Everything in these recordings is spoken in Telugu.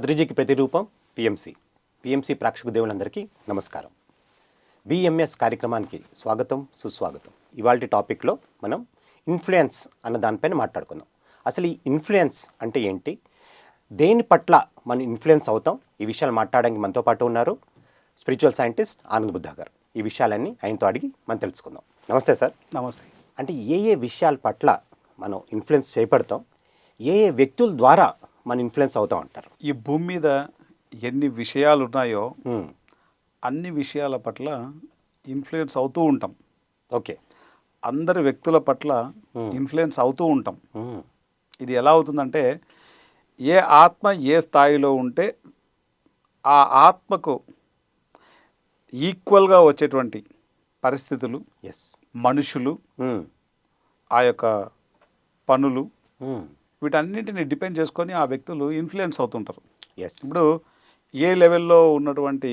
పత్రిజీకి ప్రతిరూపం పిఎంసి పిఎంసి ప్రేక్షక దేవులందరికీ నమస్కారం. బిఎంఎస్ కార్యక్రమానికి స్వాగతం సుస్వాగతం. ఇవాళ టాపిక్లో మనం ఇన్ఫ్లుయెన్స్ అన్న దానిపైన మాట్లాడుకుందాం. అసలు ఈ ఇన్ఫ్లుయెన్స్ అంటే ఏంటి? దేని పట్ల మనం ఇన్ఫ్లుయెన్స్ అవుతాం? ఈ విషయాలు మాట్లాడడానికి మనతో పాటు ఉన్నారు స్పిరిచువల్ సైంటిస్ట్ ఆనంద్ బుద్ధా గారు ఈ విషయాలన్నీ ఆయనతో అడిగి మనం తెలుసుకుందాం. నమస్తే సార్. నమస్తే. అంటే ఏ ఏ విషయాల పట్ల మనం ఇన్ఫ్లుయెన్స్ చేయబడతాం ఏ ఏ వ్యక్తుల ద్వారా మనం ఇన్ఫ్లుయెన్స్ అవుతాం అంటారు ఈ భూమి మీద ఎన్ని విషయాలు ఉన్నాయో. అన్ని విషయాల పట్ల ఇన్ఫ్లుయెన్స్ అవుతూ ఉంటాం ఓకే అందరి వ్యక్తుల పట్ల ఇన్ఫ్లుయెన్స్ అవుతూ ఉంటాం. ఇది ఎలా అవుతుందంటే ఏ ఆత్మ ఏ స్థాయిలో ఉంటే ఆ ఆత్మకు ఈక్వల్గా వచ్చేటువంటి పరిస్థితులు ఎస్ మనుషులు. ఆ యొక్క పనులు. వీటన్నింటిని డిపెండ్ చేసుకొని ఆ వ్యక్తులు ఇన్ఫ్లుయెన్స్ అవుతుంటారు ఎస్ ఇప్పుడు ఏ లెవెల్లో ఉన్నటువంటి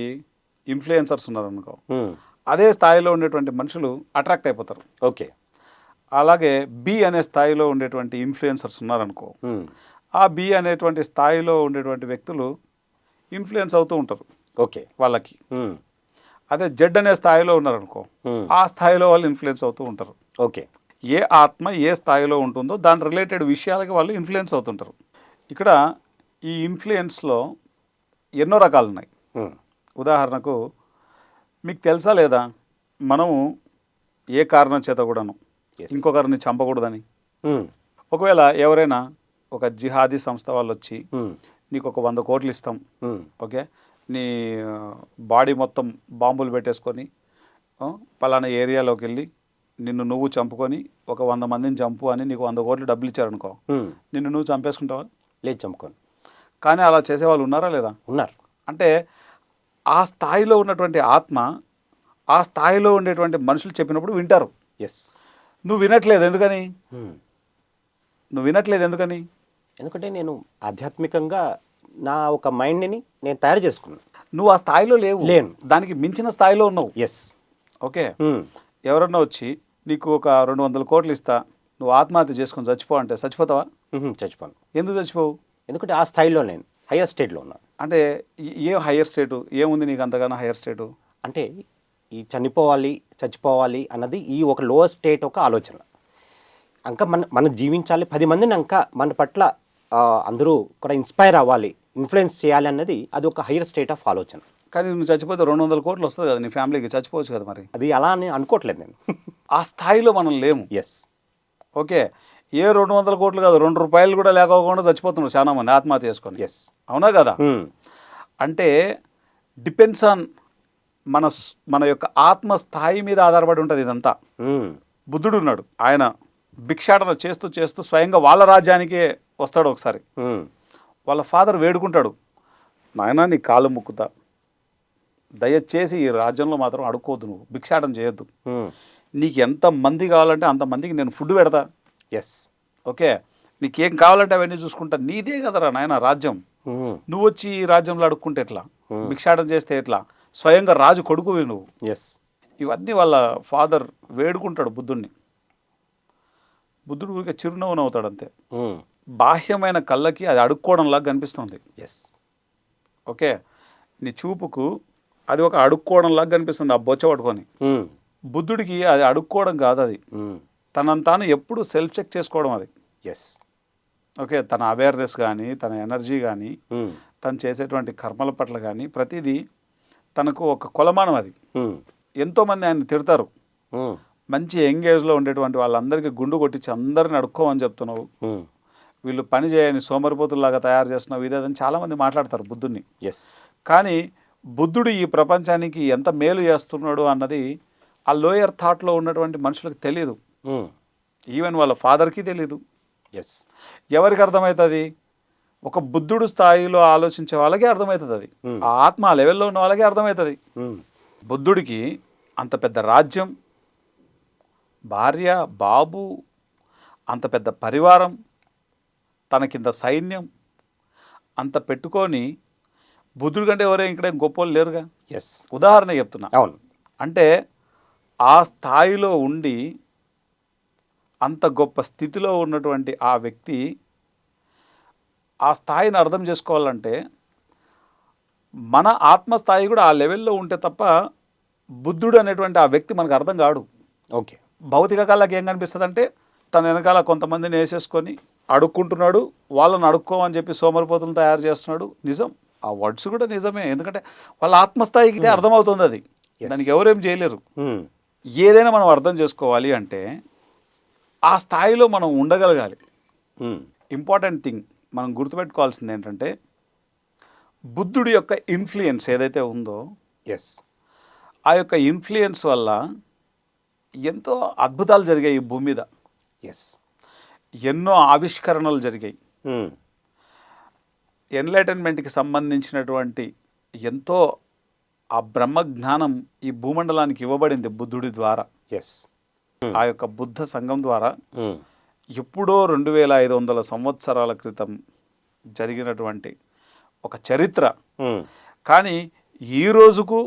ఇన్ఫ్లుయెన్సర్స్ ఉన్నారనుకో మ్మ్. అదే స్థాయిలో ఉండేటువంటి మనుషులు అట్రాక్ట్ అయిపోతారు ఓకే అలాగే బి అనే స్థాయిలో ఉండేటువంటి ఇన్ఫ్లుయెన్సర్స్ ఉన్నారనుకో మ్మ్. ఆ బి అనేటువంటి స్థాయిలో ఉండేటువంటి వ్యక్తులు ఇన్ఫ్లుయెన్స్ అవుతూ ఉంటారు ఓకే వాళ్ళకి మ్మ్. అదే జెడ్ అనే స్థాయిలో ఉన్నారనుకో. ఆ స్థాయిలో వాళ్ళు ఇన్ఫ్లుయెన్స్ అవుతూ ఉంటారు ఓకే ఏ ఆత్మ ఏ స్థాయిలో ఉంటుందో దాని రిలేటెడ్ విషయాలకి వాళ్ళు ఇన్ఫ్లుయెన్స్ అవుతుంటారు ఇక్కడ ఈ ఇన్ఫ్లుయెన్స్లో ఎన్నో రకాలు ఉన్నాయి. ఉదాహరణకు మీకు తెలుసా లేదా మనము ఏ కారణం చేత కూడాను. ఇంకొకరిని చంపకూడదని. ఒకవేళ ఎవరైనా ఒక జిహాదీ సంస్థ వాళ్ళు వచ్చి. నీకు ఒక వంద కోట్లు ఇస్తాం. ఓకే నీ బాడీ మొత్తం బాంబులు పెట్టేసుకొని పలానా ఏరియాలోకి వెళ్ళి నిన్ను నువ్వు చంపుకొని ఒక వంద మందిని చంపు అని నీకు వంద కోట్లు డబ్బులు ఇచ్చారనుకో. నిన్ను నువ్వు చంపేసుకుంటావా? లేదు చంపుకోను. కానీ అలా చేసేవాళ్ళు ఉన్నారా లేదా? ఉన్నారు. అంటే ఆ స్థాయిలో ఉన్నటువంటి ఆత్మ ఆ స్థాయిలో ఉండేటువంటి మనుషులు చెప్పినప్పుడు వింటారు. ఎస్. నువ్వు వినట్లేదు ఎందుకని. నువ్వు వినట్లేదు ఎందుకని? ఎందుకంటే నేను ఆధ్యాత్మికంగా నా ఒక మైండ్ని నేను తయారు చేసుకున్నాను. నువ్వు ఆ స్థాయిలో లేవు. లేను. దానికి మించిన స్థాయిలో ఉన్నావు. ఎస్. ఓకే. ఎవరన్నా వచ్చి నీకు ఒక రెండు వందల కోట్లు ఇస్తా నువ్వు ఆత్మహత్య చేసుకొని చచ్చిపో అంటే చచ్చిపోతావా. చచ్చిపోను. ఎందుకు చచ్చిపోవు? ఎందుకంటే ఆ స్థాయిలో నేను హయ్యర్ స్టేట్లో ఉన్నాను అంటే ఏ హయ్యర్ స్టేటు? ఏముంది నీకు అంతగానో హయ్యర్ స్టేటు? అంటే ఈ చనిపోవాలి చచ్చిపోవాలి అన్నది ఈ ఒక లోవర్ స్టేట్ ఒక ఆలోచన. ఇంకా మన మనం జీవించాలి పది మందిని ఇంకా మన పట్ల అందరూ కూడా ఇన్స్పైర్ అవ్వాలి ఇన్ఫ్లుయెన్స్ చేయాలి అన్నది అది ఒక హయ్యర్ స్టేట్ ఆఫ్ ఆలోచన. కానీ నువ్వు చచ్చిపోతే రెండు వందల కోట్లు వస్తుంది కదా నీ ఫ్యామిలీకి చచ్చిపోవచ్చు కదా మరి. అది అలా అని అనుకోవట్లేదు నేను. ఆ స్థాయిలో మనం లేము. Yes okay. ఏ రెండు వందల కోట్లు కాదు రెండు రూపాయలు కూడా లేకోకుండా చచ్చిపోతున్నారు చాలా మంది ఆత్మహత్య చేసుకొని. ఎస్ అవునా కదా? అంటే డిపెండ్స్ ఆన్ మన మన యొక్క ఆత్మ స్థాయి మీద ఆధారపడి ఉంటుంది ఇదంతా. బుద్ధుడు ఉన్నాడు. ఆయన భిక్షాటన చేస్తూ చేస్తూ స్వయంగా వాళ్ళ రాజ్యానికే వస్తాడు ఒకసారి. వాళ్ళ ఫాదర్ వేడుకుంటాడు. నాయనా నీ కాలు ముక్కుతా. దయచేసి ఈ రాజ్యంలో మాత్రం అడుక్కోవద్దు నువ్వు. భిక్షాటన చేయొద్దు. నీకు ఎంత మంది కావాలంటే అంత మందికి నేను ఫుడ్ పెడతా. Yes okay? నీకేం కావాలంటే అవన్నీ చూసుకుంటా. నీదే కదరా నాయన రాజ్యం. నువ్వు వచ్చి ఈ రాజ్యంలో అడుక్కుంటే ఎట్లా? భిక్షాటన చేస్తే ఎట్లా? స్వయంగా రాజు కొడుకువి నువ్వు. ఎస్ ఇవన్నీ వాళ్ళ ఫాదర్ వేడుకుంటాడు బుద్ధుడిని బుద్ధుడు ఊరికే చిరునవ్వు నవ్వుతాడు అంతే. బాహ్యమైన కళ్ళకి అది అడుక్కోవడంలాగా కనిపిస్తుంది. Yes okay? నీ చూపుకు అది ఒక అడుక్కోవడంలాగా కనిపిస్తుంది ఆ బొచ్చ పట్టుకొని. బుద్ధుడికి అది అడుక్కోవడం కాదు అది. తనను తాను ఎప్పుడు సెల్ఫ్ చెక్ చేసుకోవడం అది. ఎస్ ఓకే తన అవేర్నెస్ కానీ తన ఎనర్జీ కానీ తను చేసేటువంటి కర్మల పట్ల కానీ ప్రతిదీ తనకు ఒక కొలమానం అది. ఎంతోమంది ఆయన తిడతారు. మంచి ఎంగేజ్లో ఉండేటువంటి వాళ్ళందరికీ గుండు కొట్టించి అందరిని అడుక్కోమని చెప్తున్నావు. వీళ్ళు పని చేయని సోమరిపోతుల్లాగా తయారు చేస్తున్నావు ఇదేదని చాలామంది మాట్లాడతారు బుద్ధుడిని ఎస్ కానీ బుద్ధుడు ఈ ప్రపంచానికి ఎంత మేలు చేస్తున్నాడు అన్నది ఆ లోయర్ థాట్లో ఉన్నటువంటి మనుషులకు తెలియదు ఈవెన్ వాళ్ళ ఫాదర్కి తెలియదు ఎస్ ఎవరికి అర్థమవుతుంది ఒక బుద్ధుడు స్థాయిలో ఆలోచించే వాళ్ళకే అర్థమవుతుంది అది. Hmm. ఆ ఆత్మ ఆ లెవెల్లో ఉన్న వాళ్ళకే అర్థమవుతుంది బుద్ధుడికి అంత పెద్ద రాజ్యం భార్య బాబు అంత పెద్ద పరివారం తన కింద సైన్యం అంత పెట్టుకొని బుద్ధుడి కంటే ఎవరైనా ఇక్కడ గొప్ప లేరుగా? ఎస్ ఉదాహరణ చెప్తున్నా. అవును. అంటే ఆ స్థాయిలో ఉండి అంత గొప్ప స్థితిలో ఉన్నటువంటి ఆ వ్యక్తి ఆ స్థాయిని అర్థం చేసుకోవాలంటే మన ఆత్మస్థాయి కూడా ఆ లెవెల్లో ఉంటే తప్ప బుద్ధుడు అనేటువంటి ఆ వ్యక్తి మనకు అర్థం కాడు. ఓకే. భౌతిక కళకి ఏం కనిపిస్తుంది అంటే తన వెనకాల కొంతమందిని వేసేసుకొని అడుక్కుంటున్నాడు వాళ్ళని అడుక్కోమని చెప్పి సోమరిపోతులు తయారు చేస్తున్నాడు. నిజం. ఆ వర్డ్స్ కూడా నిజమే. ఎందుకంటే వాళ్ళ ఆత్మస్థాయికి అర్థమవుతుంది అది. దానికి ఎవరేం చేయలేరు. ఉమ్, ఏదైనా మనం అర్థం చేసుకోవాలి అంటే ఆ స్థాయిలో మనం ఉండగలగాలి. ఇంపార్టెంట్ థింగ్ మనం గుర్తుపెట్టుకోవాల్సింది ఏంటంటే బుద్ధుడి యొక్క ఇన్ఫ్లుయెన్స్ ఏదైతే ఉందో ఎస్ ఆ యొక్క ఇన్ఫ్లుయెన్స్ వల్ల ఎంతో అద్భుతాలు జరిగాయి ఈ భూమి మీద. ఎస్ ఎన్నో ఆవిష్కరణలు జరిగాయి. ఎన్లైటన్మెంట్కి సంబంధించినటువంటి ఎంతో ఆ బ్రహ్మ జ్ఞానం ఈ భూమండలానికి ఇవ్వబడింది బుద్ధుడి ద్వారా. ఎస్ ఆ యొక్క బుద్ధ సంఘం ద్వారా ఉమ్, ఎప్పుడో రెండు వేల ఐదు వందల సంవత్సరాల క్రితం జరిగినటువంటి ఒక చరిత్ర. ఉమ్, కానీ ఈ రోజుకు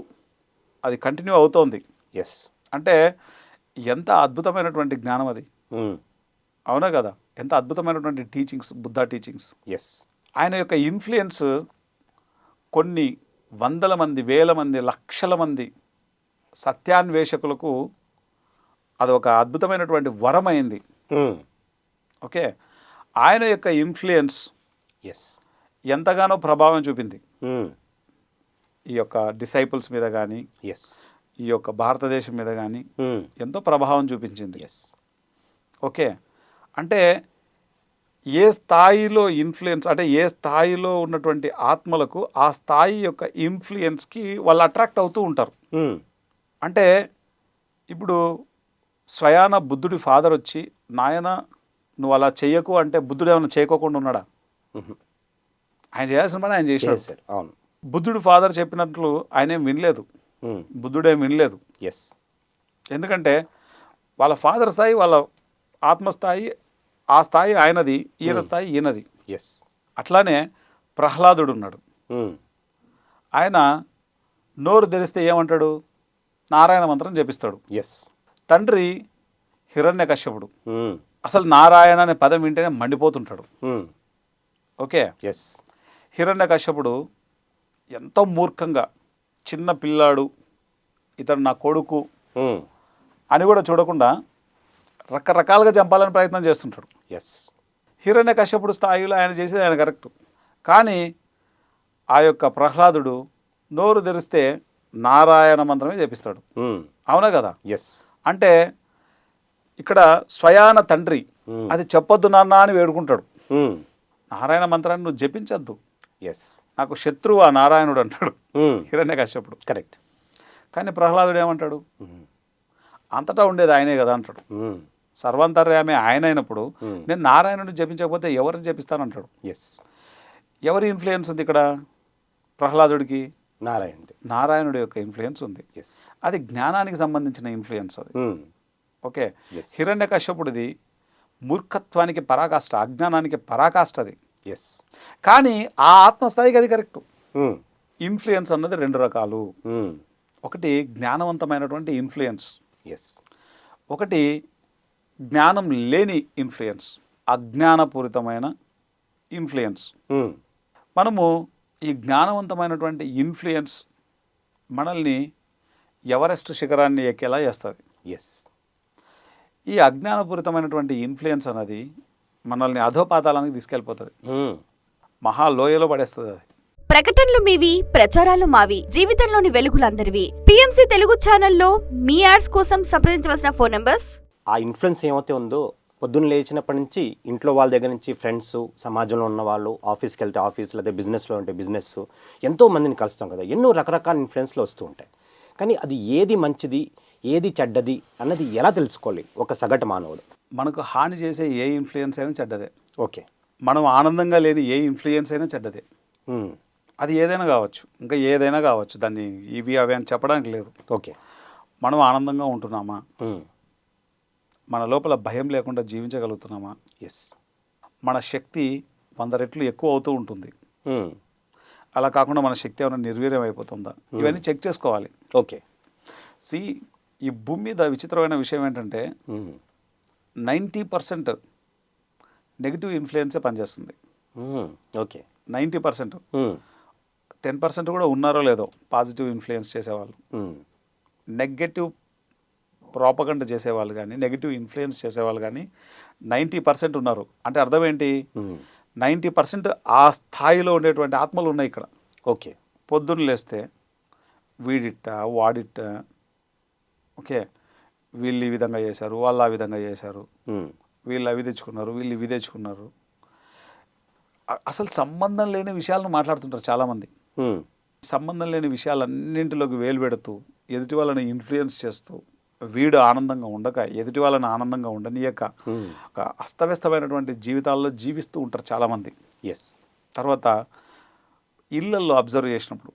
అది కంటిన్యూ అవుతోంది. ఎస్ అంటే ఎంత అద్భుతమైనటువంటి జ్ఞానం అది. అవునా కదా? ఎంత అద్భుతమైనటువంటి టీచింగ్స్ బుద్ధ టీచింగ్స్ ఎస్ ఆయన యొక్క ఇన్ఫ్లుయెన్స్ కొన్ని వందల మంది వేల మంది లక్షల మంది సత్యాన్వేషకులకు అది ఒక అద్భుతమైనటువంటి వరమైంది. ఓకే? ఆయన యొక్క ఇన్ఫ్లుయెన్స్ ఎస్ ఎంతగానో ప్రభావం చూపింది. ఈ యొక్క డిసైపుల్స్ మీద కానీ ఎస్ ఈ యొక్క భారతదేశం మీద కానీ ఎంతో ప్రభావం చూపించింది. Yes okay? అంటే ఏ స్థాయిలో ఇన్ఫ్లుయెన్స్ అంటే ఏ స్థాయిలో ఉన్నటువంటి ఆత్మలకు ఆ స్థాయి యొక్క ఇన్ఫ్లుయెన్స్కి వాళ్ళు అట్రాక్ట్ అవుతూ ఉంటారు. అంటే ఇప్పుడు స్వయాన బుద్ధుడి ఫాదర్ వచ్చి నాయన నువ్వు అలా చెయ్యకు అంటే బుద్ధుడు ఏమైనా చేయకోకుండా ఉన్నాడా? ఆయన చేయాల్సిన పని ఆయన చేశాడు చేశాడు. అవును. బుద్ధుడు ఫాదర్ చెప్పినట్లు ఆయన ఏం వినలేదు. బుద్ధుడేం వినలేదు. ఎస్ ఎందుకంటే వాళ్ళ ఫాదర్ స్థాయి వాళ్ళ ఆత్మస్థాయి ఆ స్థాయి ఆయనది ఈయన స్థాయి ఈయనది. ఎస్ అట్లానే ప్రహ్లాదుడు ఉన్నాడు. ఆయన నోరు తెరిస్తే ఏమంటాడు? నారాయణ మంత్రం జపిస్తాడు. ఎస్ తండ్రి హిరణ్య కశ్యపుడు. అసలు నారాయణ అనే పదం వింటేనే మండిపోతుంటాడు. ఓకే? ఎస్ హిరణ్య కశ్యపుడు ఎంతో మూర్ఖంగా చిన్న పిల్లాడు ఇతడు నా కొడుకు అని కూడా చూడకుండా రకరకాలుగా చంపాలని ప్రయత్నం చేస్తుంటాడు. ఎస్ హిరణ్య కశ్యపుడు స్థాయిలో ఆయన చేసేది ఆయన కరెక్ట్. కానీ ఆ యొక్క ప్రహ్లాదుడు నోరు తెరిస్తే నారాయణ మంత్రమే చేపిస్తాడు. ఉమ్, అవునా కదా? ఎస్ అంటే ఇక్కడ స్వయాన తండ్రి ఉమ్, అది చెప్పొద్దు నాన్న అని వేడుకుంటాడు. ఉమ్, నారాయణ మంత్రాన్ని నువ్వు జపించద్దు. ఎస్ నాకు శత్రువు ఆ నారాయణుడు అంటాడు. హిరణ్య కశ్యపుడు కరెక్ట్ కానీ ప్రహ్లాదుడు ఏమంటాడు? అంతటా ఉండేది ఆయనే కదా అంటాడు. సర్వంతర్యామే ఆయన అయినప్పుడు Hmm. నేను నారాయణుడిని జపించకపోతే ఎవరిని జపిస్తానంటాడు? ఎస్ ఎవరి ఇన్ఫ్లుయెన్స్ ఉంది ఇక్కడ? ప్రహ్లాదుడికి? నారాయణది నారాయణుడి యొక్క ఇన్ఫ్లుయెన్స్ ఉంది. అది జ్ఞానానికి సంబంధించిన ఇన్ఫ్లుయెన్స్ అది. Um, okay. హిరణ్య కశ్యపుడిది మూర్ఖత్వానికి పరాకాష్ట అజ్ఞానానికి పరాకాష్ట అది. ఎస్ కానీ ఆ ఆత్మస్థాయికి అది కరెక్ట్ ఇన్ఫ్లుయెన్స్ అన్నది రెండు రకాలు. ఒకటి జ్ఞానవంతమైనటువంటి ఇన్ఫ్లుయెన్స్ ఎస్ ఒకటి జ్ఞానం లేని ఇన్ఫ్లుయెన్స్ అజ్ఞానపూరితమైన ఇన్ఫ్లుయెన్స్ మనము ఈ జ్ఞానవంతమైనటువంటి ఇన్ఫ్లుయెన్స్ మనల్ని ఎవరెస్ట్ శిఖరాన్ని ఎక్కేలా చేస్తుంది? ఎస్ ఈ అజ్ఞానపూరితమైనటువంటి ఇన్ఫ్లుయెన్స్ అనేది మనల్ని అధోపాతాలానికి తీసుకెళ్ళిపోతుంది. ఉమ్, మహాలోయలో పడేస్తుంది అది. ప్రకటనలు మీవి ప్రచారాలు మావి జీవితంలోని వెలుగులందరివి. పిఎంసి తెలుగు ఛానల్లో మీ యాడ్స్ కోసం సంప్రదించవలసిన ఫోన్ నంబర్స్ ఆ ఇన్ఫ్లుయెన్స్ ఏమైతే ఉందో పొద్దున్న లేచినప్పటి నుంచి ఇంట్లో వాళ్ళ దగ్గర నుంచి ఫ్రెండ్స్ సమాజంలో ఉన్న వాళ్ళు ఆఫీస్కి వెళ్తే ఆఫీస్ లేదా బిజినెస్లో ఉంటే బిజినెస్ ఎంతో మందిని కలుస్తాం కదా. ఎన్నో రకరకాల ఇన్ఫ్లుయెన్స్లు వస్తూ ఉంటాయి. కానీ అది ఏది మంచిది ఏది చెడ్డది అన్నది ఎలా తెలుసుకోవాలి ఒక సగటు మానవుడు? మనకు హాని చేసే ఏ ఇన్ఫ్లుయెన్స్ అయినా చెడ్డదే. ఓకే. మనం ఆనందంగా లేని ఏ ఇన్ఫ్లుయెన్స్ అయినా చెడ్డదే. అది ఏదైనా కావచ్చు. ఇంకా ఏదైనా కావచ్చు. దాన్ని ఇవి అవి అని చెప్పడానికి లేదు. ఓకే. మనం ఆనందంగా ఉంటున్నామా? మన లోపల భయం లేకుండా జీవించగలుగుతున్నామా? ఎస్ మన శక్తి వంద రెట్లు ఎక్కువ అవుతూ ఉంటుంది. ఉమ్, అలా కాకుండా మన శక్తి ఏమైనా నిర్వీర్యం అయిపోతుందా? ఇవన్నీ చెక్ చేసుకోవాలి. ఓకే సి ఈ భూమి మీద విచిత్రమైన విషయం ఏంటంటే ఉమ్, నైంటీ పర్సెంట్ నెగిటివ్ ఇన్ఫ్లుయెన్సే పనిచేస్తుంది. Okay ninety percent ten percent కూడా ఉన్నారో లేదో పాజిటివ్ ఇన్ఫ్లుయెన్స్ చేసేవాళ్ళు. నెగటివ్ ప్రాపగండ చేసేవాళ్ళు కానీ నెగటివ్ ఇన్ఫ్లుయెన్స్ చేసేవాళ్ళు కానీ నైంటీ పర్సెంట్ ఉన్నారు. అంటే అర్థం ఏంటి? నైంటీ పర్సెంట్ ఆ స్థాయిలో ఉండేటువంటి ఆత్మలు ఉన్నాయి ఇక్కడ. ఓకే. పొద్దున్న లేస్తే వీడిట్ట వాడిట్ట ఓకే. వీళ్ళు ఈ విధంగా చేశారు వాళ్ళు ఆ విధంగా చేశారు. వీళ్ళు అవి తెచ్చుకున్నారు వీళ్ళు ఇవి తెచ్చుకున్నారు. అసలు సంబంధం లేని విషయాలను మాట్లాడుతుంటారు చాలామంది. సంబంధం లేని విషయాలన్నింటిలోకి వేలు పెడుతూ ఎదుటి వాళ్ళని ఇన్ఫ్లుయెన్స్ చేస్తూ వీడు ఆనందంగా ఉండక ఎదుటి వాళ్ళని ఆనందంగా ఉండనీయక ఒక అస్తవ్యస్తమైనటువంటి జీవితాల్లో జీవిస్తూ ఉంటారు చాలామంది. ఎస్ తర్వాత ఇళ్ళల్లో అబ్జర్వ్ చేసినప్పుడు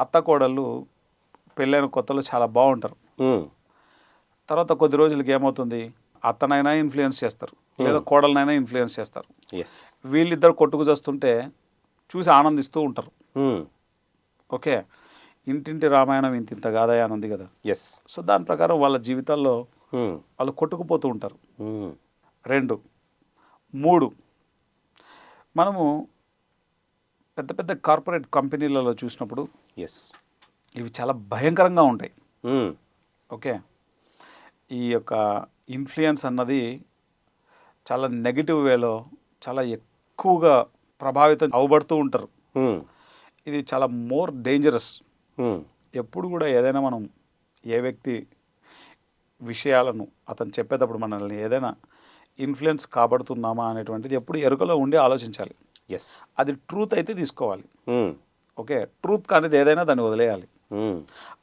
అత్త కోడళ్ళు పెళ్ళైన కొత్తలో చాలా బాగుంటారు. తర్వాత కొద్ది రోజులకి ఏమవుతుంది? అత్తనైనా ఇన్ఫ్లుయెన్స్ చేస్తారు. లేదా కోడలనైనా ఇన్ఫ్లుయెన్స్ చేస్తారు. వీళ్ళిద్దరు కొట్టుకు చేస్తుంటే చూసి ఆనందిస్తూ ఉంటారు. ఓకే? ఇంటింటి రామాయణం ఇంత ఇంత కాదయా అని ఉంది కదా. ఎస్ సో దాని ప్రకారం వాళ్ళ జీవితాల్లో ఉమ్, వాళ్ళు కొట్టుకుపోతూ ఉంటారు. ఉమ్, రెండు. మూడు. మనము పెద్ద పెద్ద కార్పొరేట్ కంపెనీలలో చూసినప్పుడు ఎస్ ఇవి చాలా భయంకరంగా ఉంటాయి. Um, okay? ఈ యొక్క ఇన్ఫ్లుయెన్స్ అన్నది చాలా నెగిటివ్ వేలో చాలా ఎక్కువగా ప్రభావితం అవబడుతూ ఉంటారు. ఇది చాలా మోర్ డేంజరస్. ఎప్పుడు కూడా ఏదైనా మనం ఏ వ్యక్తి విషయాలను అతను చెప్పేటప్పుడు మనల్ని ఏదైనా ఇన్ఫ్లుయెన్స్ కాబడుతున్నామా అనేటువంటిది ఎప్పుడు ఎరుకలో ఉండి ఆలోచించాలి. ఎస్ అది ట్రూత్ అయితే తీసుకోవాలి. ఓకే? ట్రూత్ కానిది ఏదైనా దాన్ని వదిలేయాలి.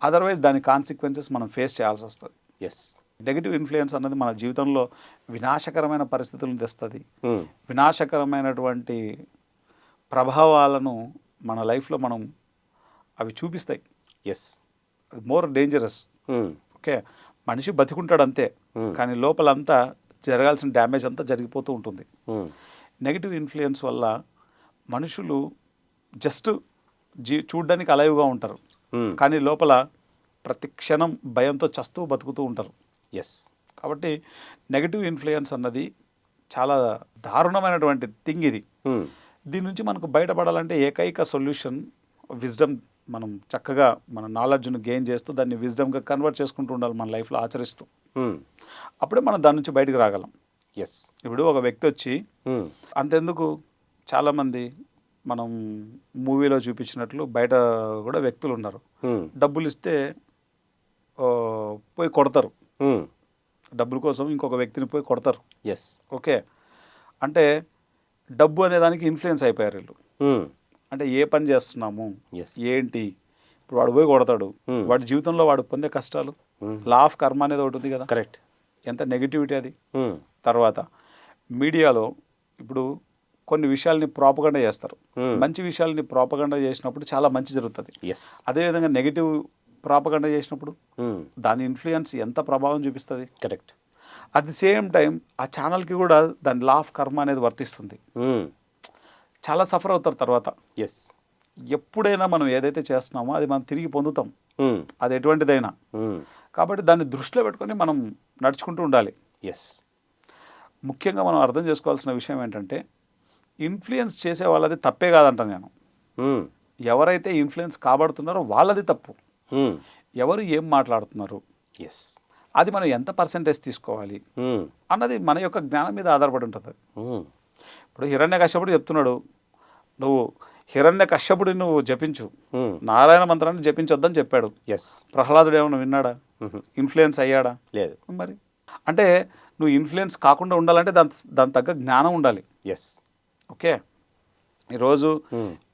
అదర్వైజ్ దాని కాన్సిక్వెన్సెస్ మనం ఫేస్ చేయాల్సి వస్తుంది. ఎస్ నెగిటివ్ ఇన్ఫ్లుయెన్స్ అన్నది మన జీవితంలో వినాశకరమైన పరిస్థితులను తెస్తుంది. వినాశకరమైనటువంటి ప్రభావాలను మన లైఫ్లో మనం అవి చూపిస్తాయి. ఎస్ మోర్ డేంజరస్ ఓకే మనిషి బతికుంటాడు అంతే. Hmm. కానీ లోపలంతా జరగాల్సిన డ్యామేజ్ అంతా జరిగిపోతూ ఉంటుంది. నెగిటివ్ ఇన్ఫ్లుయెన్స్ వల్ల మనుషులు జస్ట్ జీ చూడ్డానికి అలైవ్గా ఉంటారు. ఉమ్, కానీ లోపల ప్రతి క్షణం భయంతో చస్తూ బతుకుతూ ఉంటారు. ఎస్ కాబట్టి నెగిటివ్ ఇన్ఫ్లుయెన్స్ అన్నది చాలా దారుణమైనటువంటి థింగ్ ఇది. దీని నుంచి మనకు బయటపడాలంటే ఏకైక సొల్యూషన్ విజ్డమ్ మనం చక్కగా మన నాలెడ్జ్ను గెయిన్ చేస్తూ దాన్ని విజ్డమ్గా కన్వర్ట్ చేసుకుంటూ ఉండాలి మన లైఫ్లో ఆచరిస్తూ. అప్పుడే మనం దాని నుంచి బయటకు రాగలం. ఎస్ ఇప్పుడు ఒక వ్యక్తి వచ్చి అంతెందుకు? చాలామంది మనం మూవీలో చూపించినట్లు బయట కూడా వ్యక్తులు ఉన్నారు. డబ్బులు ఇస్తే పోయి కొడతారు. డబ్బుల కోసం ఇంకొక వ్యక్తిని పోయి కొడతారు. Yes okay. అంటే డబ్బు అనే దానికి ఇన్ఫ్లుయెన్స్ అయిపోయారు వీళ్ళు. అంటే ఏ పని చేస్తున్నాము? ఏంటి? ఇప్పుడు వాడు పోయి కొడతాడు. Hmm. వాడి జీవితంలో వాడు పొందే కష్టాలు? లా ఆఫ్ కర్మ అనేది ఒకటి ఉంది కదా? కరెక్ట్ ఎంత నెగిటివిటీ అది? ఉమ్, తర్వాత మీడియాలో ఇప్పుడు కొన్ని విషయాల్ని ప్రాపగండ చేస్తారు. Hmm. మంచి విషయాల్ని ప్రాపగండ చేసినప్పుడు చాలా మంచి జరుగుతుంది. అదేవిధంగా నెగిటివ్ ప్రాపగండ చేసినప్పుడు దాని ఇన్ఫ్లుయెన్స్ ఎంత ప్రభావం చూపిస్తుంది? Correct at the same time ఆ ఛానల్కి కూడా దాని లా ఆఫ్ కర్మ అనేది వర్తిస్తుంది. చాలా సఫర్ అవుతారు తర్వాత. ఎస్ ఎప్పుడైనా మనం ఏదైతే చేస్తున్నామో అది మనం తిరిగి పొందుతాం. ఉమ్, అది ఎటువంటిదైనా. ఉమ్, కాబట్టి దాన్ని దృష్టిలో పెట్టుకొని మనం నడుచుకుంటూ ఉండాలి. ఎస్ ముఖ్యంగా మనం అర్థం చేసుకోవాల్సిన విషయం ఏంటంటే ఇన్ఫ్లుయెన్స్ చేసే వాళ్ళది తప్పే కాదంటాను నేను. ఉమ్, ఎవరైతే ఇన్ఫ్లుయెన్స్ కాబడుతున్నారో వాళ్ళది తప్పు. ఎవరు ఏం మాట్లాడుతున్నారు. ఎస్ అది మనం ఎంత పర్సంటేజ్ తీసుకోవాలి అన్నది మన యొక్క జ్ఞానం మీద ఆధారపడి ఉంటుంది. ఇప్పుడు హిరణ్య కశ్యపుడు చెప్తున్నాడు నువ్వు హిరణ్య కశ్యపుడి నువ్వు జపించు. నారాయణ మంత్రాన్ని జపించొద్దని చెప్పాడు. ఎస్ ప్రహ్లాదుడు ఏమైనా విన్నాడా? ఇన్ఫ్లుయెన్స్ అయ్యాడా? లేదు. మరి అంటే నువ్వు ఇన్ఫ్లుయెన్స్ కాకుండా ఉండాలంటే దాని దాని తగ్గ జ్ఞానం ఉండాలి. Yes okay? ఈరోజు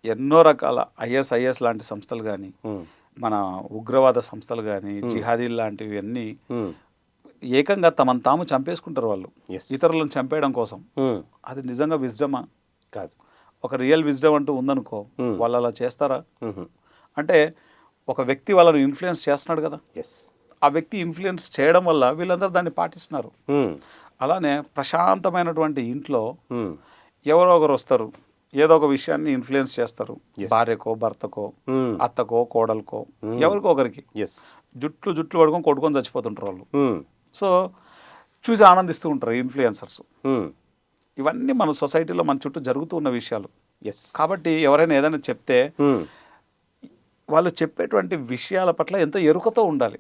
ఎన్నో రకాల ఐఎస్ఐఎస్ లాంటి సంస్థలు కానీ మన ఉగ్రవాద సంస్థలు కానీ జిహాదీలు లాంటివి అన్నీ ఏకంగా తమను తాము చంపేసుకుంటారు వాళ్ళు. ఇతరులను చంపేయడం కోసం. ఉమ్, అది నిజంగా విజ్డమా? కాదు. ఒక రియల్ విజ్డమ్ అంటూ ఉందనుకో Hmm. వాళ్ళు అలా చేస్తారా? ఉహు, అంటే ఒక వ్యక్తి వాళ్ళని ఇన్ఫ్లుయెన్స్ చేస్తున్నాడు కదా. ఆ వ్యక్తి ఇన్ఫ్లుయెన్స్ చేయడం వల్ల వీళ్ళందరూ దాన్ని పాటిస్తున్నారు. అలానే ప్రశాంతమైనటువంటి ఇంట్లో ఎవరో ఒకరు వస్తారు. ఏదో ఒక విషయాన్ని ఇన్ఫ్లుయెన్స్ చేస్తారు. భార్యకో భర్తకో అత్తకో కోడలకో Hmm. ఎవరికో ఒకరికి జుట్లు జుట్లు పడుకొని కొట్టుకొని చచ్చిపోతుంటారు వాళ్ళు. సో చూసి ఆనందిస్తూ ఉంటారు ఇన్ఫ్లుయెన్సర్స్ ఇవన్నీ మన సొసైటీలో మన చుట్టూ జరుగుతూ ఉన్న విషయాలు. ఎస్ కాబట్టి ఎవరైనా ఏదైనా చెప్తే వాళ్ళు చెప్పేటువంటి విషయాల పట్ల ఎంతో ఎరుకతో ఉండాలి.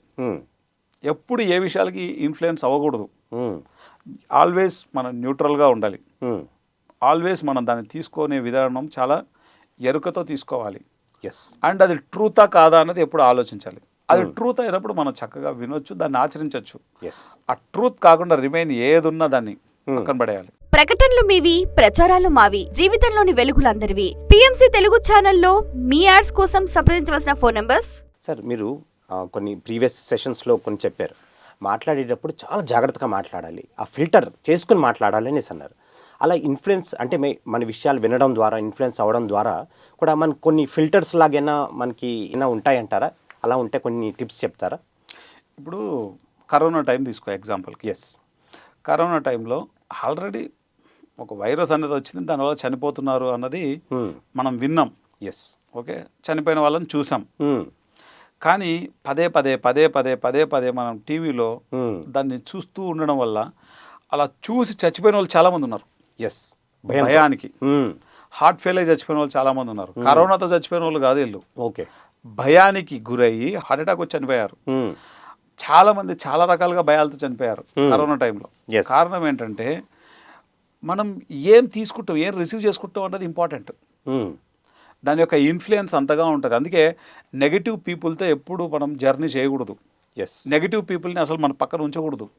ఎప్పుడు ఏ విషయాలకి ఇన్ఫ్లుయెన్స్ అవ్వకూడదు. ఆల్వేస్ మనం న్యూట్రల్గా ఉండాలి. ఆల్వేస్ మనం దాన్ని తీసుకునే విధానం చాలా ఎరుకతో తీసుకోవాలి. ఎస్ అండ్ అది ట్రూతా కాదా అన్నది ఎప్పుడు ఆలోచించాలి. అది ట్రూత్ అయినప్పుడు మనం చక్కగా వినొచ్చు దాన్ని ఆచరించవచ్చు ఎస్ ఆ ట్రూత్ కాకుండా రిమైన్ ఏదున్నా దాన్ని పక్కన పడేయాలి. ప్రకటనలు మీవి ప్రచారాలు మావి జీవితంలోని వెలుగులందరివి. పిఎంసి తెలుగు ఛానల్లో మీ యాడ్స్ కోసం సంప్రదించవలసిన ఫోన్ నంబర్స్? సార్ మీరు కొన్ని ప్రీవియస్ సెషన్స్లో కొన్ని చెప్పారు. మాట్లాడేటప్పుడు చాలా జాగ్రత్తగా మాట్లాడాలి. ఆ ఫిల్టర్ చేసుకుని మాట్లాడాలి అనేసి అన్నారు. అలా ఇన్ఫ్లుయెన్స్ అంటే మే మన విషయాలు వినడం ద్వారా ఇన్ఫ్లుయెన్స్ అవ్వడం ద్వారా కూడా మన కొన్ని ఫిల్టర్స్ లాగైనా మనకి ఏమైనా ఉంటాయంటారా? అలా ఉంటే కొన్ని టిప్స్ చెప్తారా? ఇప్పుడు కరోనా టైం తీసుకో ఎగ్జాంపుల్కి. ఎస్ కరోనా టైంలో ఆల్రెడీ ఒక వైరస్ అనేది వచ్చింది దానివల్ల చనిపోతున్నారు అన్నది మనం విన్నాం. Yes okay? చనిపోయిన వాళ్ళని చూసాం. కానీ పదే పదే పదే పదే పదే పదే మనం టీవీలో దాన్ని చూస్తూ ఉండడం వల్ల అలా చూసి చచ్చిపోయిన వాళ్ళు చాలామంది ఉన్నారు. ఎస్ భయానికి. హార్ట్ ఫెయిల్ అయి చచ్చిపోయిన వాళ్ళు చాలామంది ఉన్నారు. కరోనాతో చచ్చిపోయిన వాళ్ళు కాదు వీళ్ళు. ఓకే భయానికి గురయ్యి హార్ట్ అటాక్ వచ్చి చనిపోయారు. చాలా మంది చాలా రకాలుగా భయాలతో చనిపోయారు. కరోనా టైంలో. కారణం ఏంటంటే మనం ఏం తీసుకుంటాం ఏం రిసీవ్ చేసుకుంటాం అన్నది ఇంపార్టెంట్. దాని యొక్క ఇన్ఫ్లుయెన్స్ అంతగా ఉంటుంది. అందుకే నెగిటివ్ పీపుల్తో ఎప్పుడు మనం జర్నీ చేయకూడదు. ఎస్ నెగిటివ్ పీపుల్ని అసలు మన పక్కన ఉంచకూడదు.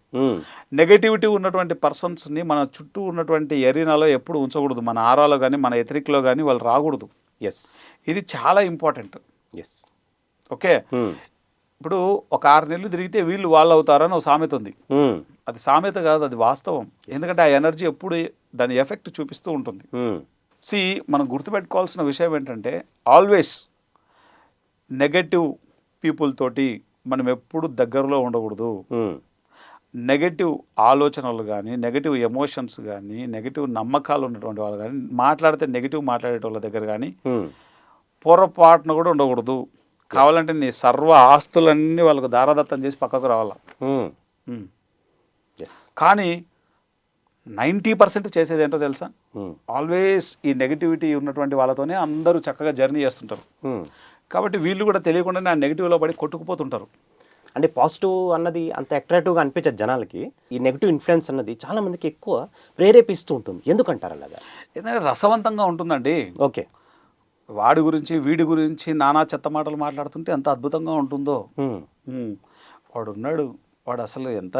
నెగటివిటీ ఉన్నటువంటి పర్సన్స్ని మన చుట్టూ ఉన్నటువంటి ఎరీనాలో ఎప్పుడు ఉంచకూడదు. మన ఆరాలో కానీ మన ఎథరిక్లో కానీ వాళ్ళు రాకూడదు. ఎస్ ఇది చాలా ఇంపార్టెంట్. Yes okay. ఇప్పుడు ఒక ఆరు నెలలు తిరిగితే వీళ్ళు వాళ్ళు అవుతారని ఒక సామెత ఉంది. అది సామెత కాదు అది వాస్తవం. ఎందుకంటే ఆ ఎనర్జీ ఎప్పుడు దాని ఎఫెక్ట్ చూపిస్తూ ఉంటుంది. సి మనం గుర్తుపెట్టుకోవాల్సిన విషయం ఏంటంటే ఆల్వేస్ నెగటివ్ పీపుల్ తోటి మనం ఎప్పుడు దగ్గరలో ఉండకూడదు. నెగటివ్ ఆలోచనలు కానీ నెగటివ్ ఎమోషన్స్ కానీ నెగటివ్ నమ్మకాలు ఉన్నటువంటి వాళ్ళు కానీ మాట్లాడితే నెగటివ్ మాట్లాడే వాళ్ళ దగ్గర కానీ పొరపాటున కూడా ఉండకూడదు. కావాలంటే నీ సర్వ ఆస్తులన్నీ వాళ్ళకు దారాదత్తం చేసి పక్కకు రావాలా. ఉమ్. ఎస్ కానీ నైంటీ పర్సెంట్ చేసేది ఏంటో తెలుసా ఆల్వేస్ ఈ నెగిటివిటీ ఉన్నటువంటి వాళ్ళతోనే అందరూ చక్కగా జర్నీ చేస్తుంటారు. కాబట్టి వీళ్ళు కూడా తెలియకుండానే ఆ నెగిటివ్లో పడి కొట్టుకుపోతుంటారు. అంటే పాజిటివ్ అన్నది అంత అట్రాక్టివ్గా అనిపించదు జనాలకి. ఈ నెగిటివ్ ఇన్ఫ్లుయెన్స్ అన్నది చాలా మందికి ఎక్కువ ప్రేరేపిస్తూ ఉంటుంది. ఎందుకంటారు అలాగా? ఎందుకంటే రసవంతంగా ఉంటుందండి. ఓకే వాడి గురించి వీడి గురించి నానా చెత్త మాటలు మాట్లాడుతుంటే ఎంత అద్భుతంగా ఉంటుందో. వాడు ఉన్నాడు వాడు అసలు ఎంత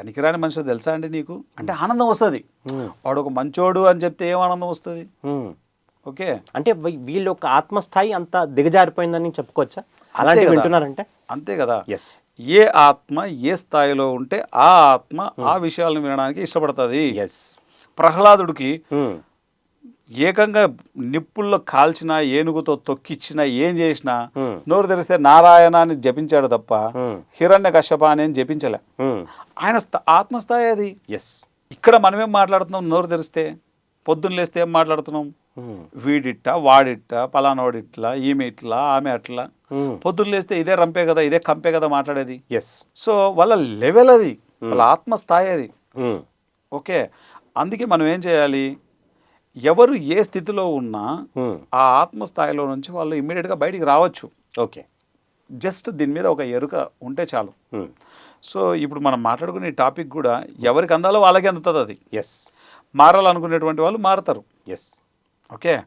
పనికిరాని మనిషి తెలుసా అండి నీకు? అంటే ఆనందం వస్తుంది. వాడు ఒక మంచోడు అని చెప్తే ఏం ఆనందం వస్తుంది? ఓకే. అంటే వీళ్ళ యొక్క ఆత్మస్థాయి అంత దిగజారిపోయిందని చెప్పుకోవచ్చా? అలాంటివి కదా. వింటున్నారంటే? అంతే కదా. ఎస్ ఏ ఆత్మ ఏ స్థాయిలో ఉంటే ఆ ఆత్మ ఆ విషయాలను వినడానికి ఇష్టపడుతుంది. ఎస్ ప్రహ్లాదుడికి ఏకంగా నిప్పుల్లో కాల్చిన ఏనుగుతో తొక్కిచ్చినా ఏం చేసినా నోరు తెరిస్తే నారాయణ అని జపించాడు తప్ప హిరణ్య కశ్యప అని జపించలే. ఆయన స్థ- ఆత్మస్థాయి అది. ఎస్ ఇక్కడ మనమేం మాట్లాడుతున్నాం? నోరు తెరిస్తే. పొద్దున్న లేస్తే ఏం మాట్లాడుతున్నాం? వీడిట్ట వాడిట్ట పలానోడిట్లా ఈమె ఇట్లా ఆమె అట్లా పొద్దున్న లేస్తే ఇదే రంపే కదా ఇదే కంపే కదా మాట్లాడేది. ఎస్ సో వాళ్ళ లెవెల్ అది. వాళ్ళ ఆత్మస్థాయి అది. ఓకే. అందుకే మనం ఏం చేయాలి? ఎవరు ఏ స్థితిలో ఉన్నా ఆ ఆత్మస్థాయిలో నుంచి వాళ్ళు ఇమ్మీడియట్గా బయటికి రావచ్చు. ఓకే. జస్ట్ దీని మీద ఒక ఎరుక ఉంటే చాలు. సో ఇప్పుడు మనం మాట్లాడుకునే టాపిక్ కూడా ఎవరికి అందాలో వాళ్ళకే అందుతుంది అది. ఎస్ మారాలనుకునేటువంటి వాళ్ళు మారుతారు. Yes okay?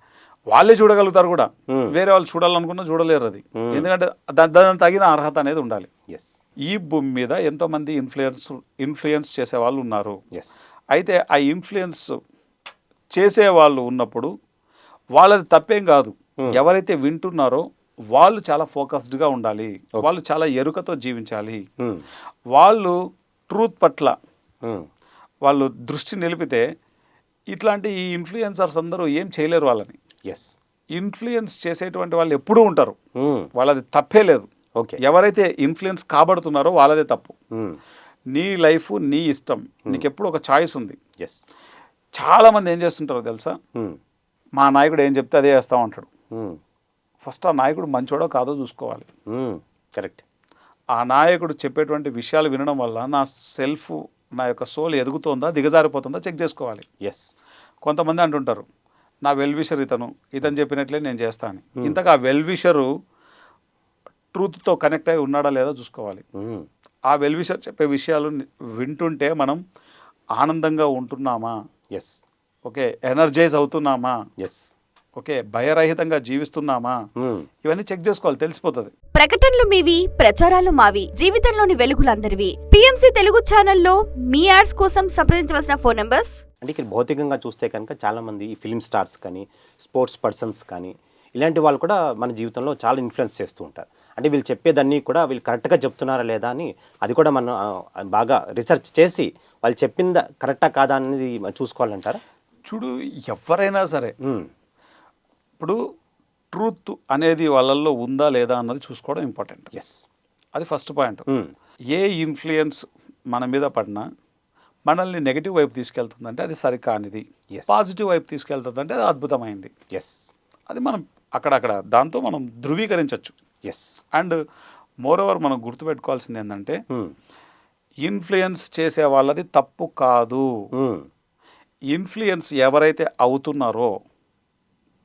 వాళ్ళే చూడగలుగుతారు కూడా. Hmm. వేరే వాళ్ళు చూడాలనుకున్నా చూడలేరు అది. Hmm. ఎందుకంటే దా- దానికి తగిన అర్హత అనేది ఉండాలి. ఎస్ ఈ భూమి మీద ఎంతోమంది ఇన్ఫ్లుయెన్స్ ఇన్ఫ్లుయెన్స్ చేసే వాళ్ళు ఉన్నారు. ఎస్ అయితే ఆ ఇన్ఫ్లుయెన్స్ చేసే వాళ్ళు ఉన్నప్పుడు వాళ్ళది తప్పేం కాదు. ఎవరైతే వింటున్నారో వాళ్ళు చాలా ఫోకస్డ్గా ఉండాలి. వాళ్ళు చాలా ఎరుకతో జీవించాలి. వాళ్ళు ట్రూత్ పట్ల వాళ్ళు దృష్టి నిలిపితే ఇట్లాంటి ఈ ఇన్ఫ్లుయెన్సర్స్ అందరూ ఏం చేయలేరు వాళ్ళని. ఎస్ ఇన్ఫ్లుయెన్స్ చేసేటువంటి వాళ్ళు ఎప్పుడూ ఉంటారు. వాళ్ళది తప్పే లేదు. ఓకే. ఎవరైతే ఇన్ఫ్లుయెన్స్ కాబడుతున్నారో వాళ్ళదే తప్పు. నీ లైఫ్ నీ ఇష్టం. నీకు ఎప్పుడు ఒక చాయిస్ ఉంది. ఎస్ చాలామంది ఏం చేస్తుంటారో తెలుసా? మా నాయకుడు ఏం చెప్తే అదే వేస్తా ఉంటాడు. ఫస్ట్ ఆ నాయకుడు మంచోడో కాదో చూసుకోవాలి. కరెక్ట్. ఆ నాయకుడు చెప్పేటువంటి విషయాలు వినడం వల్ల నా సెల్ఫ్ నా యొక్క సోల్ ఎదుగుతోందా దిగజారిపోతుందా చెక్ చేసుకోవాలి. ఎస్ కొంతమంది అంటుంటారు నా వెల్విషర్ ఇతను ఇతను చెప్పినట్లే నేను చేస్తాను ఇంతకు ఆ వెల్విషరు ట్రూత్తో కనెక్ట్ అయి ఉన్నాడా లేదా చూసుకోవాలి. ఆ వెల్విషర్ చెప్పే విషయాలు వింటుంటే మనం ఆనందంగా ఉంటున్నామా? ఎస్ ఓకే ఎనర్జైజ్ అవుతున్నామా? ఎస్ ఓకే భయరహితంగా జీవిస్తున్నామా? మ్మ్. ఇవన్నీ చెక్ చేసుకోవాలి తెలిసిపోతుంది. ప్రకటనలు మీవి ప్రచారాలు మావి జీవితంలోని వెలుగులందరివి. పిఎంసి తెలుగు ఛానల్లో మీ యాడ్స్ కోసం సంప్రదించవలసిన ఫోన్ నంబర్స్? అంటే ఇక్కడ భౌతికంగా చూస్తే కనుక చాలామంది ఈ ఫిల్మ్ స్టార్స్ కానీ స్పోర్ట్స్ పర్సన్స్ కానీ ఇలాంటి వాళ్ళు కూడా మన జీవితంలో చాలా ఇన్ఫ్లుయెన్స్ చేస్తూ ఉంటారు. అంటే వీళ్ళు చెప్పేదన్నీ కూడా వీళ్ళు కరెక్ట్గా చెప్తున్నారా లేదా అని అది కూడా మనం బాగా రీసెర్చ్ చేసి వాళ్ళు చెప్పిందా కరెక్టా కాదా అనేది చూసుకోవాలంటారా? చూడు ఎవరైనా సరే. ఇప్పుడు ట్రూత్ అనేది వాళ్ళల్లో ఉందా లేదా అన్నది చూసుకోవడం ఇంపార్టెంట్ ఎస్ అది ఫస్ట్ పాయింట్. ఏ ఇన్ఫ్లుయెన్స్ మన మీద పడినా మనల్ని నెగిటివ్ వైపు తీసుకెళ్తుందంటే అది సరికానిది. పాజిటివ్ వైపు తీసుకెళ్తుందంటే అది అద్భుతమైంది. ఎస్ అది మనం అక్కడక్కడ దాంతో మనం ధృవీకరించవచ్చు ఎస్ అండ్ మోర్ ఓవర్ మనం గుర్తుపెట్టుకోవాల్సింది ఏంటంటే. ఇన్ఫ్లుయెన్స్ చేసే వాళ్ళది తప్పు కాదు. ఇన్ఫ్లుయెన్స్ ఎవరైతే అవుతున్నారో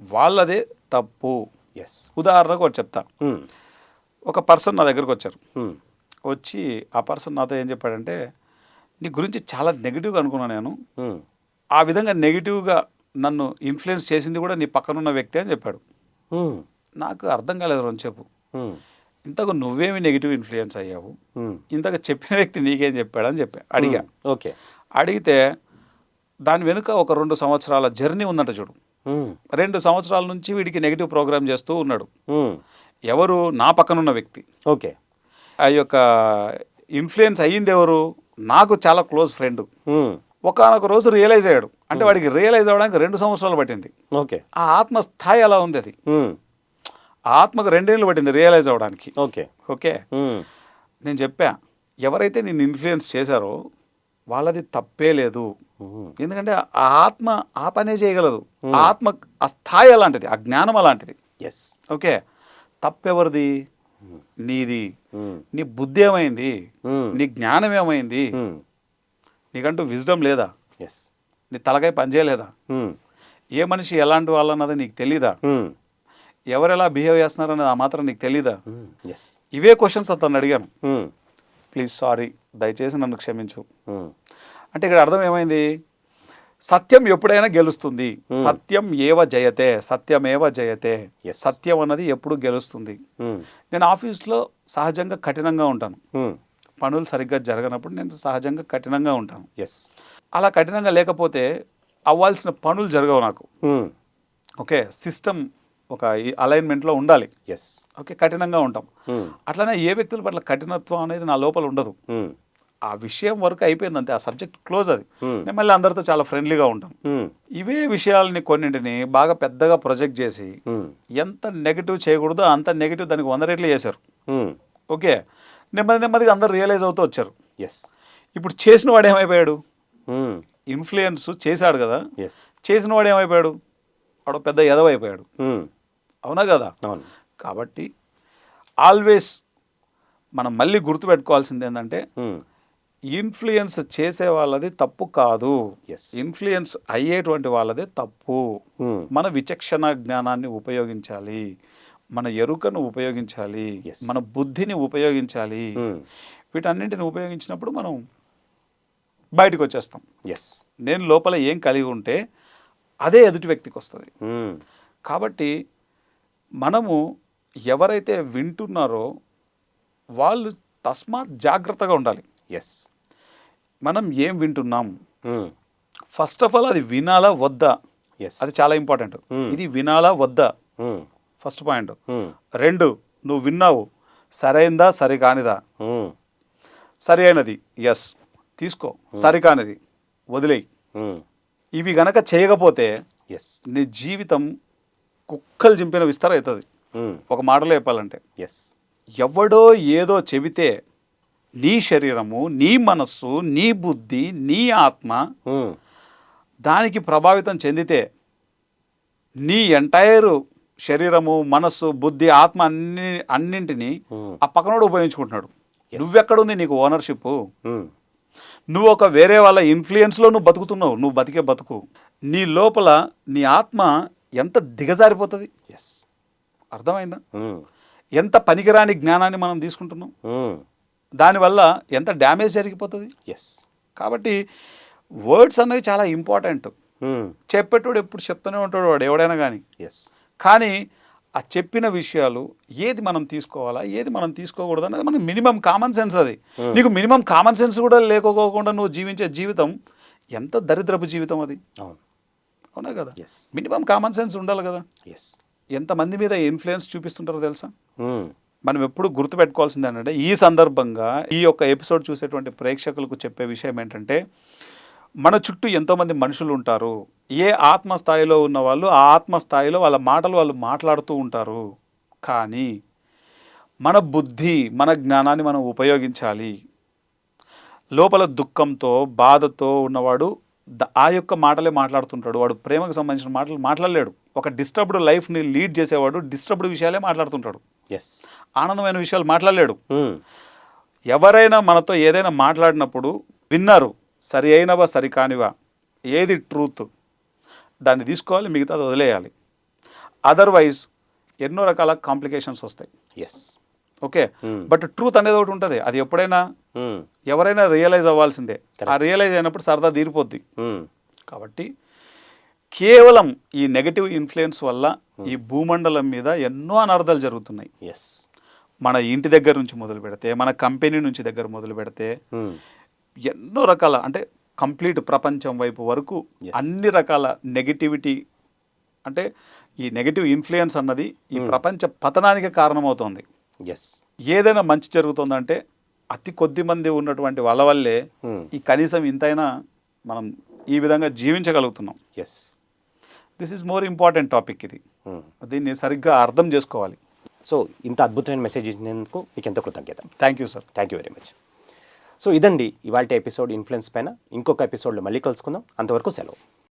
వాళ్ళదే తప్పు ఎస్ ఉదాహరణకు ఒకటి చెప్తా మ్మ్. ఒక పర్సన్ నా దగ్గరకు వచ్చారు. వచ్చి ఆ పర్సన్ నాతో ఏం చెప్పాడంటే నీ గురించి చాలా నెగిటివ్గా అనుకున్నాను నేను. ఆ విధంగా నెగిటివ్గా నన్ను ఇన్ఫ్లుయెన్స్ చేసింది కూడా నీ పక్కనున్న వ్యక్తి అని చెప్పాడు. నాకు అర్థం కాలేదు చెప్పు మ్మ్. ఇంతకు నువ్వేమి నెగిటివ్ ఇన్ఫ్లుయెన్స్ అయ్యావు. ఇంతకు చెప్పిన వ్యక్తి నీకేం చెప్పాడని చెప్పా అడిగా. ఓకే. అడిగితే దాని వెనుక ఒక రెండు సంవత్సరాల జర్నీ ఉందంట చూడు. రెండు సంవత్సరాల నుంచి వీడికి నెగిటివ్ ప్రోగ్రామ్ చేస్తూ ఉన్నాడు. ఎవరు? నా పక్కనున్న వ్యక్తి. ఓకే. ఆ యొక్క ఇన్ఫ్లుయెన్స్ అయ్యింది ఎవరు నాకు చాలా క్లోజ్ ఫ్రెండ్. ఒకనొక రోజు రియలైజ్ అయ్యాడు. అంటే వాడికి రియలైజ్ అవ్వడానికి రెండు సంవత్సరాలు పట్టింది. ఓకే. ఆ ఆత్మ స్థాయి అలా ఉంది అది. ఆత్మకు రెండేళ్ళు పట్టింది రియలైజ్ అవ్వడానికి. ఓకే. ఓకే. నేను చెప్పా ఎవరైతే నేను ఇన్ఫ్లుయెన్స్ చేశారో వాళ్ళది తప్పే లేదు. ఎందుకంటే ఆ ఆత్మ ఆ పనే చేయగలదు. ఆత్మ ఆ స్థాయి అలాంటిది ఆ జ్ఞానం అలాంటిది. Yes okay? తప్పెవరిది? నీది. నీ బుద్ధి ఏమైంది. నీ జ్ఞానం ఏమైంది. నీకంటూ విజ్డమ్ లేదా? ఎస్ నీ తలకాయ పనిచేయలేదా. ఏ మనిషి ఎలాంటి వాళ్ళన్నది నీకు తెలీదా. ఎవరు ఎలా బిహేవ్ చేస్తున్నారన్నది ఆ మాత్రం నీకు తెలీదా. ఎస్ ఇవే క్వశ్చన్స్ అతను అడిగాను. ప్లీజ్ సారీ దయచేసి నన్ను క్షమించు మ్మ్. అంటే ఇక్కడ అర్థం ఏమైంది సత్యం ఎప్పుడైనా గెలుస్తుంది సత్యం ఏవ జయతే సత్యమేవ జయతే. సత్యం అన్నది ఎప్పుడు గెలుస్తుంది. నేను ఆఫీస్లో సహజంగా కఠినంగా ఉంటాను. పనులు సరిగ్గా జరగనప్పుడు నేను సహజంగా కఠినంగా ఉంటాను ఎస్ అలా కఠినంగా లేకపోతే అవ్వాల్సిన పనులు జరగవు నాకు. ఓకే సిస్టమ్ ఒక అలైన్మెంట్లో ఉండాలి ఎస్ ఓకే కఠినంగా ఉంటాం మ్మ్. అట్లనే ఏ వ్యక్తుల పట్ల కఠినత్వం అనేది నా లోపల ఉండదు మ్మ్. ఆ విషయం వరకు అయిపోయింది అంతే ఆ సబ్జెక్ట్ క్లోజ్ అది మ్మ్. నేను మళ్ళీ అందరితో చాలా ఫ్రెండ్లీగా మ్మ్. ఇవే విషయాలని కొన్నింటిని బాగా పెద్దగా ప్రొజెక్ట్ చేసి. ఎంత నెగిటివ్ చేయకూడదో అంత నెగిటివ్ దానికి వంద రెట్లు చేశారు. ఓకే నెమ్మది నెమ్మదిగా అందరు రియలైజ్ అవుతూ వచ్చారు ఎస్ ఇప్పుడు చేసిన వాడు ఏమైపోయాడు. ఇన్ఫ్లుయెన్స్ చేశాడు కదా చేసిన వాడు ఏమైపోయాడు వాడు పెద్ద ఎదవైపోయాడు. అవునా కదా? అవును. కాబట్టి ఆల్వేస్ మనం మళ్ళీ గుర్తుపెట్టుకోవాల్సింది ఏంటంటే. ఇన్ఫ్లుయెన్స్ చేసే వాళ్ళది తప్పు కాదు. ఇన్ఫ్లుయెన్స్ అయ్యేటువంటి వాళ్ళదే తప్పు. మన విచక్షణ జ్ఞానాన్ని ఉపయోగించాలి. మన ఎరుకను ఉపయోగించాలి. Yes. మన బుద్ధిని ఉపయోగించాలి. వీటన్నింటిని ఉపయోగించినప్పుడు మనం బయటకు వచ్చేస్తాం ఎస్ నేను లోపల ఏం కలిగి ఉంటే అదే ఎదుటి వ్యక్తికి వస్తుంది. కాబట్టి మనము ఎవరైతే వింటున్నారో వాళ్ళు తస్మాత్ జాగ్రత్తగా ఉండాలి. ఎస్ మనం ఏం వింటున్నాం. ఫస్ట్ ఆఫ్ ఆల్ అది వినాలా వద్దా? ఎస్ అది చాలా ఇంపార్టెంట్. ఇది వినాలా వద్దా. First point. రెండు నువ్వు విన్నావు. సరైందా? సరి కానిదా. సరి అయినది. ఎస్ తీసుకో. సరి కానిది వదిలేయి. ఇవి గనక చేయకపోతే ఎస్ నీ జీవితం కుక్కలు చింపిన విస్తర అవుతుంది మ్మ్. ఒక మాటలో చెప్పాలంటే ఎస్ ఎవడో ఏదో చెబితే నీ శరీరము నీ మనస్సు నీ బుద్ధి నీ ఆత్మ మ్మ్. దానికి ప్రభావితం చెందితే నీ ఎంటైర్ శరీరము మనస్సు బుద్ధి ఆత్మ అన్ని అన్నింటినీ మ్మ్. ఆ పక్కనోడు ఉపయోగించుకుంటున్నాడు నువ్వెక్కడుంది నీకు ఓనర్షిప్. నువ్వు ఒక వేరే వాళ్ళ ఇన్ఫ్లుయెన్స్లో నువ్వు బతుకుతున్నావు. నువ్వు బతికే బతుకు. నీ లోపల నీ ఆత్మ ఎంత దిగజారిపోతుంది? ఎస్ అర్థమైందా? ఎంత పనికిరాని జ్ఞానాన్ని మనం తీసుకుంటున్నాం? Hmm. దానివల్ల ఎంత డ్యామేజ్ జరిగిపోతుంది? ఎస్ కాబట్టి వర్డ్స్ అనేవి చాలా ఇంపార్టెంట్ Hmm. చెప్పేటోడు ఎప్పుడు చెప్తూనే ఉంటాడు వాడు ఎవడైనా కానీ ఎస్ కానీ ఆ చెప్పిన విషయాలు ఏది మనం తీసుకోవాలా ఏది మనం తీసుకోకూడదు అనేది మనకి మినిమం కామన్ సెన్స్ అది. నీకు మినిమం కామన్ సెన్స్ కూడా లేకపోకుండా నువ్వు జీవించే జీవితం ఎంత దరిద్రపు జీవితం అది. అవును. కదా? మినిమం కామన్ సెన్స్ ఉండాలి కదా. ఎస్ ఎంతమంది మీద ఇన్ఫ్లుయెన్స్ చూపిస్తుంటారో తెలుసా. మనం ఎప్పుడు గుర్తుపెట్టుకోవాల్సింది ఏంటంటే ఈ సందర్భంగా ఈ యొక్క ఎపిసోడ్ చూసేటువంటి ప్రేక్షకులకు చెప్పే విషయం ఏంటంటే మన చుట్టూ ఎంతోమంది మనుషులు ఉంటారు. ఏ ఆత్మస్థాయిలో ఉన్న వాళ్ళు ఆ ఆత్మస్థాయిలో వాళ్ళ మాటలు వాళ్ళు మాట్లాడుతూ ఉంటారు. కానీ మన బుద్ధి మన జ్ఞానాన్ని మనం ఉపయోగించాలి. లోపల దుఃఖంతో బాధతో ఉన్నవాడు ఆ యొక్క మాటలే మాట్లాడుతుంటాడు. వాడు ప్రేమకు సంబంధించిన మాటలు మాట్లాడలేడు. ఒక డిస్టర్బ్డ్ లైఫ్ని లీడ్ చేసేవాడు డిస్టర్బ్డ్ విషయాలే మాట్లాడుతుంటాడు. ఎస్ ఆనందమైన విషయాలు మాట్లాడలేడు. Hmm. ఎవరైనా మనతో ఏదైనా మాట్లాడినప్పుడు విన్నారు సరి అయినవా సరి కానివా ఏది ట్రూత్ దాన్ని తీసుకోవాలి మిగతాది వదిలేయాలి అదర్వైజ్ ఎన్నో రకాల కాంప్లికేషన్స్ వస్తాయి yes okay Hmm. But truth అనేది ఒకటి ఉంటుంది అది ఎప్పుడైనా Hmm. ఎవరైనా రియలైజ్ అవ్వాల్సిందే ఆ. రియలైజ్ అయినప్పుడు సరదా తీరిపోద్ది Hmm. కాబట్టి కేవలం ఈ నెగటివ్ ఇన్ఫ్లుయెన్స్ వల్ల ఈ భూమండలం మీద ఎన్నో అనర్థాలు జరుగుతున్నాయి ఎస్ మన ఇంటి దగ్గర నుంచి మొదలు పెడితే మన కంపెనీ నుంచి దగ్గర మొదలు పెడితే Hmm. ఎన్నో రకాల అంటే కంప్లీట్ ప్రపంచం వైపు వరకు. అన్ని రకాల నెగిటివిటీ అంటే ఈ నెగిటివ్ ఇన్ఫ్లుయెన్స్ అన్నది ఈ Hmm. ప్రపంచ పతనానికి కారణమవుతోంది. ఎస్ ఏదైనా మంచి జరుగుతుందంటే అతి కొద్ది మంది ఉన్నటువంటి వాళ్ళ వల్లే Hmm. ఈ కనీసం ఇంతైనా మనం ఈ విధంగా జీవించగలుగుతున్నాం. Yes this is more important topic ఇది. Hmm. దీన్ని సరిగ్గా అర్థం చేసుకోవాలి. సో ఇంత అద్భుతమైన మెసేజ్ ఇచ్చినందుకు మీకు ఎంతో కృతజ్ఞత. Thank you sir thank you very much so ఇదండి ఇవాళ ఎపిసోడ్ ఇన్ఫ్లుయెన్స్ పైన. ఇంకొక ఎపిసోడ్లో మళ్ళీ కలుసుకుందాం. అంతవరకు సెలవు.